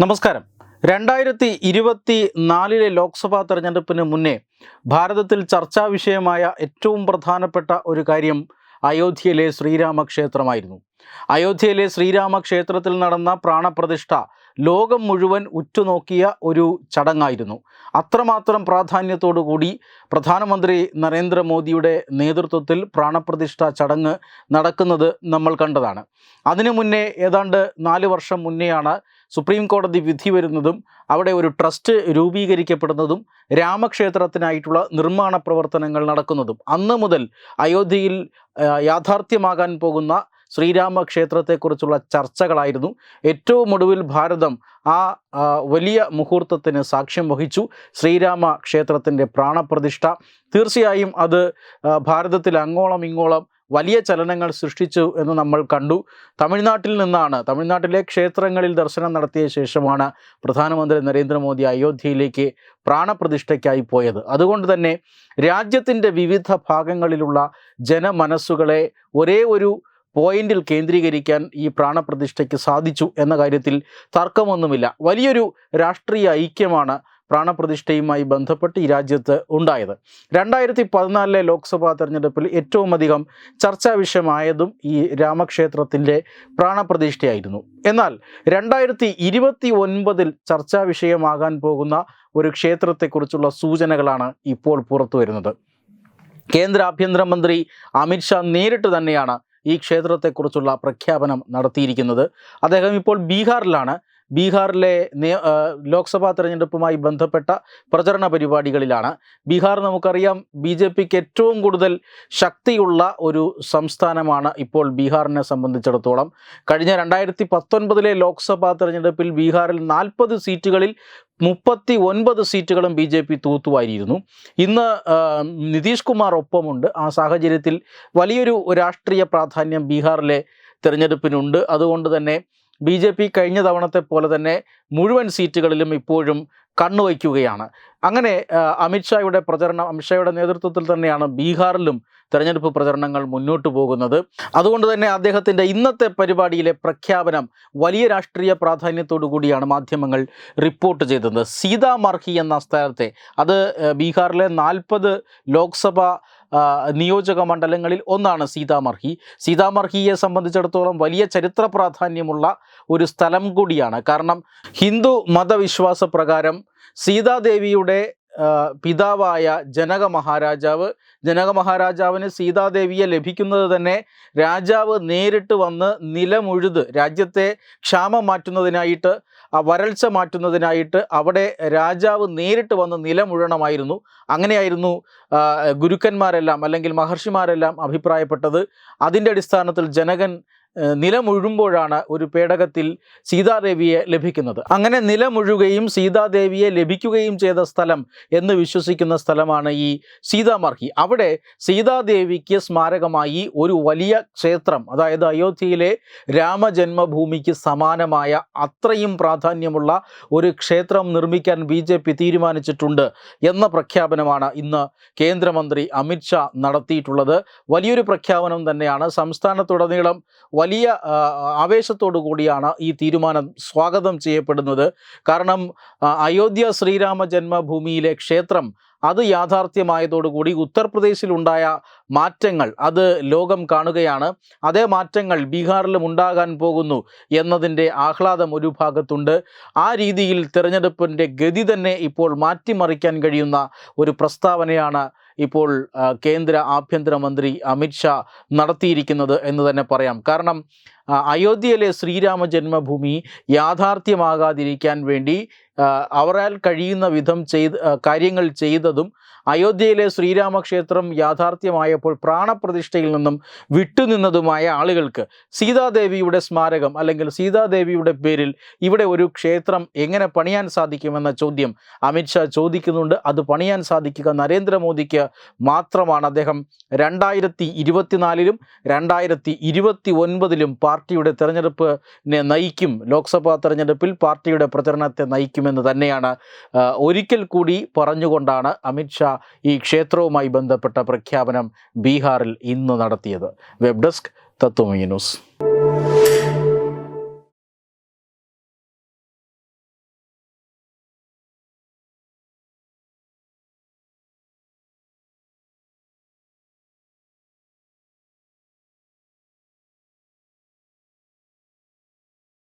നമസ്കാരം. രണ്ടായിരത്തി ഇരുപത്തി നാലിലെ ലോക്സഭാ തെരഞ്ഞെടുപ്പിന് മുന്നേ ഭാരതത്തിൽ ചർച്ചാ വിഷയമായ ഏറ്റവും പ്രധാനപ്പെട്ട ഒരു കാര്യം അയോധ്യയിലെ ശ്രീരാമക്ഷേത്രമായിരുന്നു. അയോധ്യയിലെ ശ്രീരാമക്ഷേത്രത്തിൽ നടന്ന പ്രാണപ്രതിഷ്ഠ ലോകം മുഴുവൻ ഉറ്റുനോക്കിയ ഒരു ചടങ്ങായിരുന്നു. അത്രമാത്രം പ്രാധാന്യത്തോടുകൂടി പ്രധാനമന്ത്രി നരേന്ദ്രമോദിയുടെ നേതൃത്വത്തിൽ പ്രാണപ്രതിഷ്ഠ ചടങ്ങ് നടക്കുന്നത് നമ്മൾ കണ്ടതാണ്. അതിനു മുന്നേ ഏതാണ്ട് നാല് വർഷം മുന്നെയാണ് സുപ്രീം കോടതി വിധി വരുന്നതും അവിടെ ഒരു ട്രസ്റ്റ് രൂപീകരിക്കപ്പെടുന്നതും രാമക്ഷേത്രത്തിനായിട്ടുള്ള നിർമ്മാണ പ്രവർത്തനങ്ങൾ നടക്കുന്നതും അന്ന് മുതൽ അയോധ്യയിൽ യാഥാർത്ഥ്യമാകാൻ പോകുന്ന ശ്രീരാമക്ഷേത്രത്തെക്കുറിച്ചുള്ള ചർച്ചകളായിരുന്നു. ഏറ്റവും ഒടുവിൽ ഭാരതം ആ, വലിയ മുഹൂർത്തത്തിന് സാക്ഷ്യം വഹിച്ചു. ശ്രീരാമ ക്ഷേത്രത്തിന്റെ പ്രാണപ്രതിഷ്ഠ. തീർച്ചയായും അത് ഭാരതത്തിൽ അങ്ങോളം ഇങ്ങോളം വലിയ ചലനങ്ങൾ സൃഷ്ടിച്ചു എന്ന് നമ്മൾ കണ്ടു. തമിഴ്നാട്ടിൽ നിന്നാണ് തമിഴ്നാട്ടിലെ ക്ഷേത്രങ്ങളിൽ ദർശനം നടത്തിയ ശേഷമാണ് പ്രധാനമന്ത്രി നരേന്ദ്രമോദി അയോധ്യയിലേക്ക് പ്രാണപ്രതിഷ്ഠയ്ക്കായി പോയത്. അതുകൊണ്ട് തന്നെ രാജ്യത്തിന്റെ വിവിധ ഭാഗങ്ങളിലുള്ള ജനമനസ്സുകളെ ഒരേ ഒരു പോയിന്റിൽ കേന്ദ്രീകരിക്കാൻ ഈ പ്രാണപ്രതിഷ്ഠയ്ക്ക് സാധിച്ചു എന്ന കാര്യത്തിൽ തർക്കമൊന്നുമില്ല. വലിയൊരു രാഷ്ട്രീയ ഐക്യമാണ് പ്രാണപ്രതിഷ്ഠയുമായി ബന്ധപ്പെട്ട് ഈ രാജ്യത്ത് ഉണ്ടായത്. രണ്ടായിരത്തി പതിനാലിലെ ലോക്സഭാ തെരഞ്ഞെടുപ്പിൽ ഏറ്റവും അധികം ചർച്ചാ വിഷയമായതും ഈ രാമക്ഷേത്രത്തിന്റെ പ്രാണപ്രതിഷ്ഠയായിരുന്നു. എന്നാൽ രണ്ടായിരത്തി ഇരുപത്തി ഒൻപതിൽ ചർച്ചാ വിഷയമാകാൻ പോകുന്ന ഒരു ക്ഷേത്രത്തെക്കുറിച്ചുള്ള സൂചനകളാണ് ഇപ്പോൾ പുറത്തു വരുന്നത്. കേന്ദ്ര ആഭ്യന്തരമന്ത്രി അമിത്ഷാ നേരിട്ട് തന്നെയാണ് ഈ ക്ഷേത്രത്തെക്കുറിച്ചുള്ള പ്രഖ്യാപനം നടത്തിയിരിക്കുന്നത്. അദ്ദേഹം ഇപ്പോൾ ബീഹാറിലാണ്. ബീഹാറിലെ ലോക്സഭാ തെരഞ്ഞെടുപ്പുമായി ബന്ധപ്പെട്ട പ്രചരണ പരിപാടികളിലാണ്. ബീഹാർ നമുക്കറിയാം ബി ജെ പിക്ക് ഏറ്റവും കൂടുതൽ ശക്തിയുള്ള ഒരു സംസ്ഥാനമാണ് ഇപ്പോൾ ബീഹാറിനെ സംബന്ധിച്ചിടത്തോളം. കഴിഞ്ഞ രണ്ടായിരത്തി പത്തൊൻപതിലെ ലോക്സഭാ തെരഞ്ഞെടുപ്പിൽ ബീഹാറിൽ നാൽപ്പത് സീറ്റുകളിൽ മുപ്പത്തി ഒൻപത് സീറ്റുകളും ബി ജെ പി തൂത്തുവാരിയിരുന്നു. ഇന്ന് നിതീഷ് കുമാർ ഒപ്പമുണ്ട്. ആ സാഹചര്യത്തിൽ വലിയൊരു രാഷ്ട്രീയ പ്രാധാന്യം ബീഹാറിലെ തിരഞ്ഞെടുപ്പിനുണ്ട്. അതുകൊണ്ട് തന്നെ ബി ജെ പി കഴിഞ്ഞ തവണത്തെ പോലെ തന്നെ മുഴുവൻ സീറ്റുകളിലും ഇപ്പോഴും കണ്ണുവയ്ക്കുകയാണ് അങ്ങനെ അമിത്ഷായുടെ പ്രചരണം അമിത്ഷായുടെ നേതൃത്വത്തിൽ തന്നെയാണ് ബീഹാറിലും തെരഞ്ഞെടുപ്പ് പ്രചരണങ്ങൾ മുന്നോട്ട് പോകുന്നത്. അതുകൊണ്ട് തന്നെ അദ്ദേഹത്തിന്റെ ഇന്നത്തെ പരിപാടിയിലെ പ്രഖ്യാപനം വലിയ രാഷ്ട്രീയ പ്രാധാന്യത്തോടു കൂടിയാണ് മാധ്യമങ്ങൾ റിപ്പോർട്ട് ചെയ്തത്. സീതാമർഹി എന്ന സ്ഥലത്തെ അത് ബീഹാറിലെ നാൽപ്പത് ലോക്സഭ നിയോജക മണ്ഡലങ്ങളിൽ ഒന്നാണ് സീതാമർഹി. സീതാമർഹിയെ സംബന്ധിച്ചിടത്തോളം വലിയ ചരിത്ര പ്രാധാന്യമുള്ള ഒരു സ്ഥലം കൂടിയാണ്. കാരണം ഹിന്ദു മതവിശ്വാസ പ്രകാരം സീതാദേവിയുടെ പിതാവായ ജനക മഹാരാജാവ് ജനക മഹാരാജാവിന് സീതാദേവിയെ ലഭിക്കുന്നത് തന്നെ രാജാവ് നേരിട്ട് വന്ന് നിലമുഴുത് രാജ്യത്തെ ക്ഷാമം മാറ്റുന്നതിനായിട്ട് വരൾച്ച മാറ്റുന്നതിനായിട്ട് അവിടെ രാജാവ് നേരിട്ട് വന്ന് നിലമുഴണമായിരുന്നു. അങ്ങനെയായിരുന്നു ഗുരുക്കന്മാരെല്ലാം അല്ലെങ്കിൽ മഹർഷിമാരെല്ലാം അഭിപ്രായപ്പെട്ടത്. അതിന്റെ അടിസ്ഥാനത്തിൽ ജനകൻ നിലമുഴുമ്പോഴാണ് ഒരു പേടകത്തിൽ സീതാദേവിയെ ലഭിക്കുന്നത്. അങ്ങനെ നിലമുഴുകയും സീതാദേവിയെ ലഭിക്കുകയും ചെയ്ത സ്ഥലം എന്ന് വിശ്വസിക്കുന്ന സ്ഥലമാണ് ഈ സീതാമർഹി അവിടെ സീതാദേവിക്ക് സ്മാരകമായി ഒരു വലിയ ക്ഷേത്രം അതായത് അയോധ്യയിലെ രാമജന്മഭൂമിക്ക് സമാനമായ അത്രയും പ്രാധാന്യമുള്ള ഒരു ക്ഷേത്രം നിർമ്മിക്കാൻ ബി ജെ പി തീരുമാനിച്ചിട്ടുണ്ട് എന്ന പ്രഖ്യാപനമാണ് ഇന്ന് കേന്ദ്രമന്ത്രി അമിത്ഷാ നടത്തിയിട്ടുള്ളത്. വലിയൊരു പ്രഖ്യാപനം തന്നെയാണ്. സംസ്ഥാനത്തുടനീളം വലിയ ആവേശത്തോടു കൂടിയാണ് ഈ തീരുമാനം സ്വാഗതം ചെയ്യപ്പെടുന്നത്. കാരണം അയോധ്യ ശ്രീരാമ ജന്മഭൂമിയിലെ ക്ഷേത്രം അത് യാഥാർത്ഥ്യമായതോടുകൂടി ഉത്തർപ്രദേശിലുണ്ടായ മാറ്റങ്ങൾ അത് ലോകം കാണുകയാണ്. അതേ മാറ്റങ്ങൾ ബീഹാറിലും ഉണ്ടാകാൻ പോകുന്നു എന്നതിന്റെ ആഹ്ലാദം ഒരു ഭാഗത്തുണ്ട്. ആ രീതിയിൽ തിരഞ്ഞെടുപ്പിന്റെ ഗതി തന്നെ ഇപ്പോൾ മാറ്റിമറിക്കാൻ കഴിയുന്ന ഒരു പ്രസ്താവനയാണ് ഇപ്പോൾ കേന്ദ്ര ആഭ്യന്തരമന്ത്രി അമിത്ഷാ നടത്തിയിരിക്കുന്നത് എന്ന് തന്നെ പറയാം. കാരണം അയോധ്യയിലെ ശ്രീരാമ ജന്മഭൂമി യാഥാർത്ഥ്യമാകാതിരിക്കാൻ വേണ്ടി അവരാൽ കഴിയുന്ന വിധം ചെയ്ത് കാര്യങ്ങൾ ചെയ്തതും അയോധ്യയിലെ ശ്രീരാമക്ഷേത്രം യാഥാർത്ഥ്യമായപ്പോൾ പ്രാണപ്രതിഷ്ഠയിൽ നിന്നും വിട്ടുനിന്നതുമായ ആളുകൾക്ക് സീതാദേവിയുടെ സ്മാരകം അല്ലെങ്കിൽ സീതാദേവിയുടെ പേരിൽ ഇവിടെ ഒരു ക്ഷേത്രം എങ്ങനെ പണിയാൻ സാധിക്കുമെന്ന ചോദ്യം അമിത്ഷാ ചോദിക്കുന്നുണ്ട്. അത് പണിയാൻ സാധിക്കുക നരേന്ദ്രമോദിക്ക് മാത്രമാണ്. അദ്ദേഹം രണ്ടായിരത്തി ഇരുപത്തിനാലിലും രണ്ടായിരത്തി ഇരുപത്തി ഒൻപതിലും പാർട്ടിയുടെ തെരഞ്ഞെടുപ്പിനെ നയിക്കും. ലോക്സഭാ തെരഞ്ഞെടുപ്പിൽ പാർട്ടിയുടെ പ്രചരണത്തെ നയിക്കുമെന്ന് തന്നെയാണ് ഒരിക്കൽ കൂടി പറഞ്ഞുകൊണ്ടാണ് അമിത്ഷാ ഈ ക്ഷേത്രവുമായി ബന്ധപ്പെട്ട പ്രഖ്യാപനം ബീഹാറിൽ ഇന്ന് നടത്തിയത്. വെബ് ഡെസ്ക് തത്വമി ന്യൂസ്.